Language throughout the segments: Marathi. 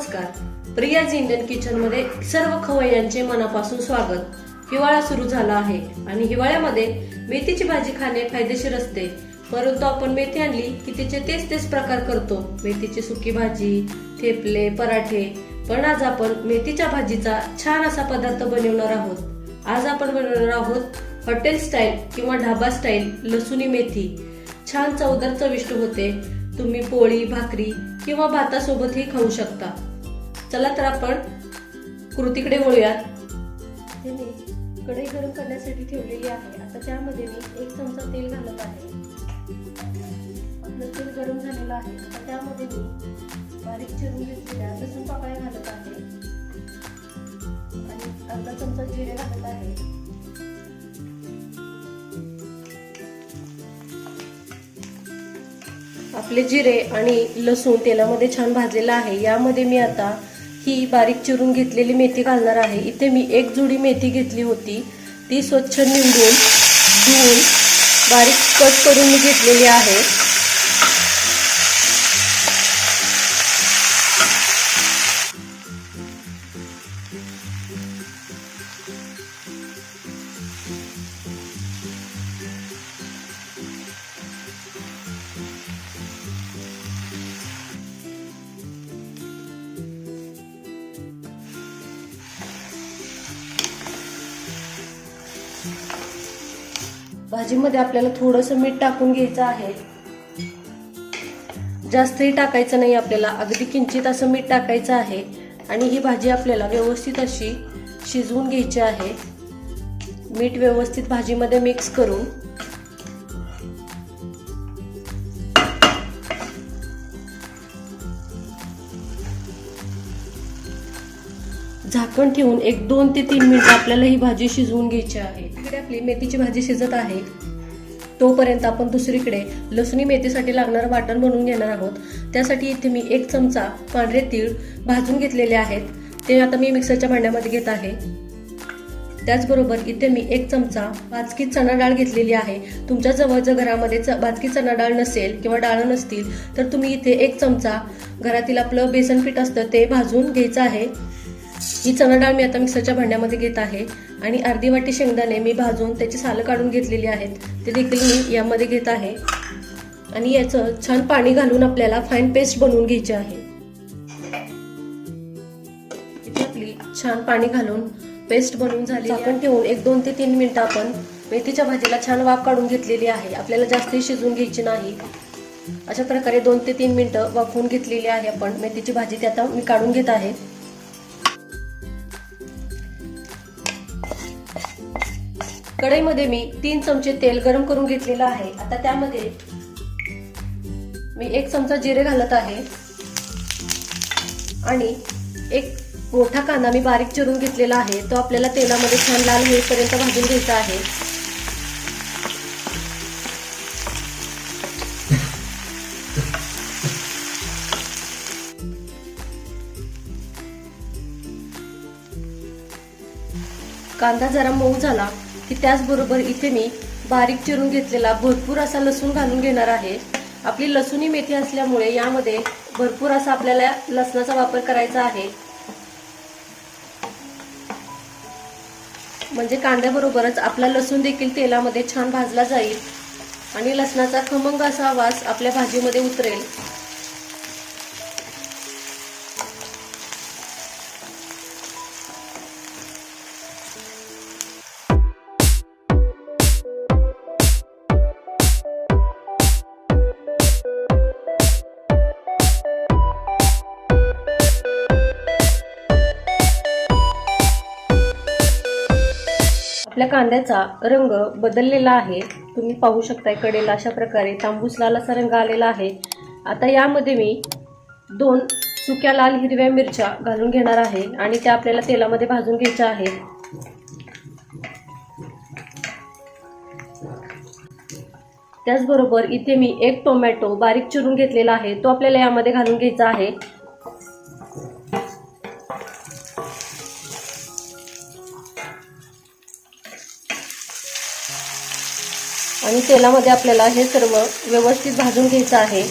नमस्कार. प्रियाज इंडियन किचनमध्ये सर्व खवय्यांचे मनापासून स्वागत. हिवाळा सुरू झाला आहे आणि हिवाळ्यामध्ये मेथीची भाजी खाणे फायदेशीर असते. परंतु आपण मेथी आणली की तिचे तेच तेच प्रकार करतो. मेथीची सुकी भाजी थेपले पराठे. पण आज आपण मेथीच्या भाजीचा छान असा पदार्थ बनवणार आहोत. आज आपण बनवणार आहोत हॉटेल स्टाईल किंवा ढाबा स्टाईल लसुणी मेथी. छान चवदार चविष्ट होते. तुम्ही पोळी भाकरी किंवा भातासोबतही खाऊ शकता. चला तर आपण कृतीकडे वळूयात. मी कढई गरम करण्यासाठी ठेवलेली आहे. आता त्यामध्ये मी एक चमचा तेल घालत आहे. आपलं तेल गरम झालेलं आहे. आता त्यामध्ये मी बारीक चिरून घेतलेल्या लसूण पाकळ्या घालत आहे. आणि अर्धा चमचा जिरे घालत आहे. आपले जिरे आणि लसूण तेलामध्ये छान भाजलेलं आहे. यामध्ये मी आता ही बारीक चिरून घेतलेली मेथी घालणार आहे. इथे मी एक जुडी मेथी घेतली होती. ती स्वच्छ निवडून धुवून बारीक कट करून मी घेतलेली आहे. भाजीमध्ये आपल्याला थोडंसं मीठ टाकून घ्यायचं आहे. जास्तही टाकायचं नाही आपल्याला अगदी किंचित असं मीठ टाकायचं आहे आणि ही भाजी आपल्याला व्यवस्थित अशी शिजवून घ्यायची आहे. मीठ व्यवस्थित भाजीमध्ये मिक्स करून. झाकण ठेवून एक दोन ते तीन मिनिटं आपल्याला ही भाजी शिजवून घ्यायची आहे. आपली मेथीची भाजी शिजत आहे. तोपर्यंत आपण दुसरीकडे लसणी मेथीसाठी लागणारं वाटण बनवून घेणार आहोत. त्यासाठी इथे मी एक चमचा पांढरे तीळ भाजून घेतलेले आहेत. ते आता मी मिक्सरच्या भांड्यामध्ये घेत आहे. त्याचबरोबर इथे मी एक चमचा भाजकी चणा डाळ घेतलेली आहे. तुमच्या जवळ जर घरामध्ये च- भाजकी चणा डाळ नसेल किंवा डाळ नसतील तर तुम्ही इथे एक चमचा घरातील आपलं बेसन पीठ असतं ते भाजून घ्यायचं आहे. ही चणा डाळ मी आता मिक्सरच्या भांड्यामध्ये घेत आहे आणि अर्धी वाटी शेंगदाणे मी भाजून त्याची सालं काढून घेतलेली आहेत. ते देखील मी यामध्ये घेत आहे. आणि याचं छान पाणी घालून आपल्याला फाईन पेस्ट बनवून घ्यायची आहे. इथे आपली छान पाणी घालून पेस्ट बनवून झाली आपण ठेवून एक दोन ते तीन मिनिटं आपण मेथीच्या भाजीला छान वाफ काढून घेतलेली आहे. आपल्याला जास्तही शिजवून घ्यायची नाही. अशा प्रकारे दोन ते तीन मिनिटं वाफवून घेतलेली आहे आपण. मेथीची भाजी ती आता मी काढून घेत आहे. कढईमध्ये मी तीन चमचे तेल गरम करून घेतलेलं आहे. आता त्यामध्ये मी एक चमचा जिरे घालत आहे. आणि एक मोठा कांदा मी बारीक चिरून घेतलेला आहे. तो आपल्याला तेलामध्ये छान लाल होईपर्यंत भाजून घ्यायचा आहे. कांदा जरा मऊ झाला. की त्याचबरोबर इथे मी बारीक चिरून घेतलेला भरपूर असा लसूण घालून घेणार आहे. आपली लसूणी मेथी असल्यामुळे यामध्ये भरपूर असा आपल्याला लसणाचा वापर करायचा आहे. म्हणजे कांद्याबरोबरच आपला लसूण देखील तेलामध्ये छान भाजला जाईल आणि लसणाचा खमंग असा वास आपल्या भाजीमध्ये उतरेल. आपल्या कांद्याचा रंग बदललेला आहे. तुम्ही पाहू शकताय कडेला अशा प्रकारे तांबूस लाल असा रंग आलेला आहे. आता यामध्ये मी दोन सुक्या लाल हिरव्या मिरच्या घालून घेणार आहे आणि त्या आपल्याला तेलामध्ये भाजून घ्यायच्या आहेत. त्याचबरोबर इथे मी एक टोमॅटो बारीक चिरून घेतलेला आहे. तो आपल्याला यामध्ये घालून घ्यायचा आहे. आणि तेलामध्ये आपल्याला हे सर्व व्यवस्थित भाजून घ्यायचं आहे.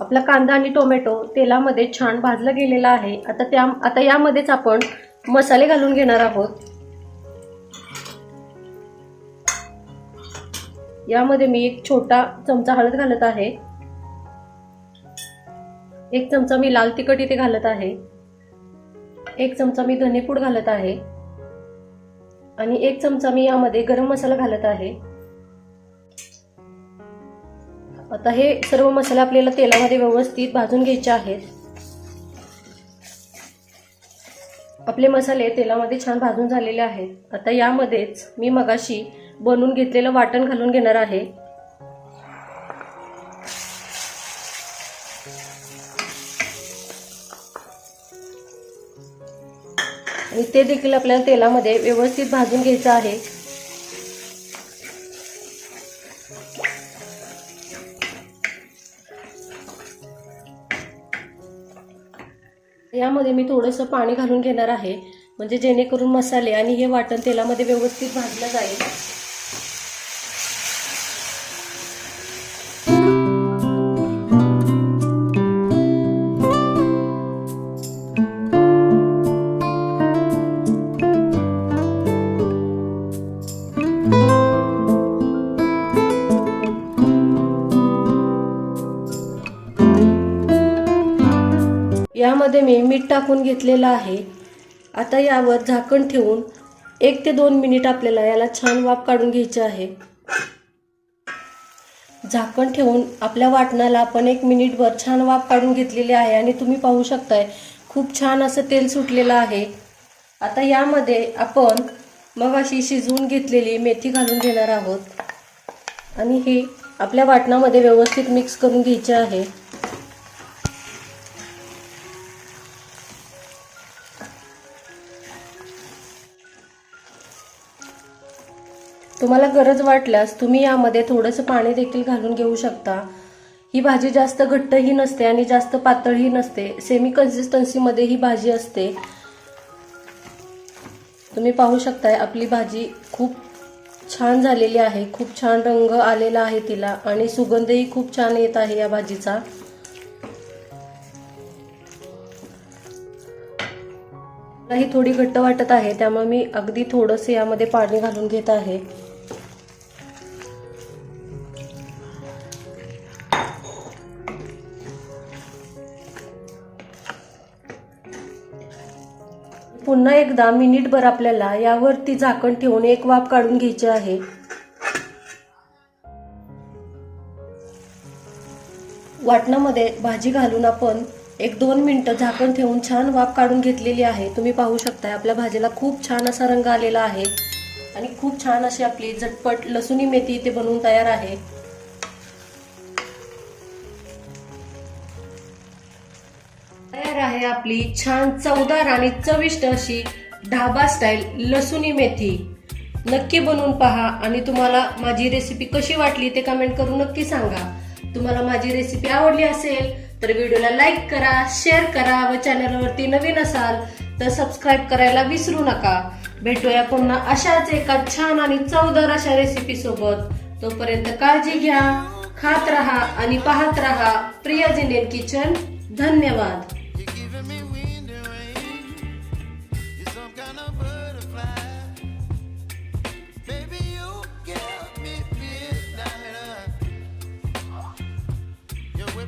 आपला कांदा आणि टोमॅटो तेलामध्ये छान भाजलं गेलेलं आहे. आता त्या आता यामध्येच आपण मसाले घालून घेणार आहोत. यामध्ये मी एक छोटा चमचा हळद घालत आहे. एक चमचा मी लाल तिखट इथे घालत आहे. एक चमचा मी धनेपूड घालत आहे. आणि एक चमचा मी यामध्ये गरम मसाला घालत आहे. आता हे सर्व मसाले आपल्याला तेलामध्ये व्यवस्थित भाजून घ्यायचे आहेत. आपले मसाले तेलामध्ये छान भाजून झालेले आहेत. आता यामध्येच मी मगाशी बनवून घेतलेलं वाटण घालून घेणार आहे. आणि ते देखील आपल्याला तेलामध्ये व्यवस्थित भाजून घ्यायचं आहे. यामध्ये मी थोडंसं पाणी घालून घेणार आहे. म्हणजे जेणेकरून मसाले आणि हे वाटण तेलामध्ये व्यवस्थित भाजलं जाईल. यामध्ये मी मीठ टाकून घेतलेलं आहे. आता यावर झाकण ठेवून एक ते दोन मिनिट आपल्याला याला छान वाफ काढून घ्यायची आहे. झाकण ठेवून आपल्या वाटणाला आपण एक मिनिटभर छान वाफ काढून घेतलेली आहे आणि तुम्ही पाहू शकताय खूप छान असं तेल सुटलेलं आहे. आता यामध्ये आपण मग अशी शिजवून घेतलेली मेथी घालून घेणार आहोत. आणि ही आपल्या वाटणामध्ये व्यवस्थित मिक्स करून घ्यायची आहे. तुम्हाला गरज वाटल्यास तुम्ही यामध्ये थोडंसं पाणी देखील घालून घेऊ शकता. ही भाजी जास्त घट्टही नसते आणि जास्त पातळही नसते. सेमी कन्सिस्टन्सीमध्ये ही भाजी असते. तुम्ही पाहू शकताय आपली भाजी खूप छान झालेली आहे. खूप छान रंग आलेला आहे तिला आणि सुगंधही खूप छान येत आहे या भाजीचा. ही थोडी घट्ट वाटत आहे त्यामुळे मी अगदी थोडंसं यामध्ये पाणी घालून घेत आहे. एकदा मिनिटभर आपल्याला यावरती झाकण ठेवून एक वाफ काढून घ्यायची आहे. वाटणामध्ये भाजी घालून आपण एक दोन मिनटं झाकण ठेवून छान वाफ काढून घेतलेली आहे. तुम्ही पाहू शकताय आपल्या भाजीला खूप छान असा रंग आलेला आहे. आणि खूप छान अशी आपली झटपट लसुणी मेथी इथे बनवून तयार आहे. आहे आपली छान चवदार आणि चविष्ट अशी ढाबा स्टाईल लसुणी मेथी. नक्की बनवून पहा आणि तुम्हाला माझी रेसिपी कशी वाटली ते कमेंट करून नक्की सांगा. तुम्हाला माझी रेसिपी आवडली असेल तर व्हिडिओला लाईक करा शेअर करा व चॅनलवरती नवीन असाल तर सबस्क्राईब करायला विसरू नका. भेटूया पुन्हा अशाच एका छान आणि चवदार अशा रेसिपी सोबत. तोपर्यंत काळजी घ्या खात राहा आणि पाहत राहा प्रिया जिनेन किचन धन्यवाद.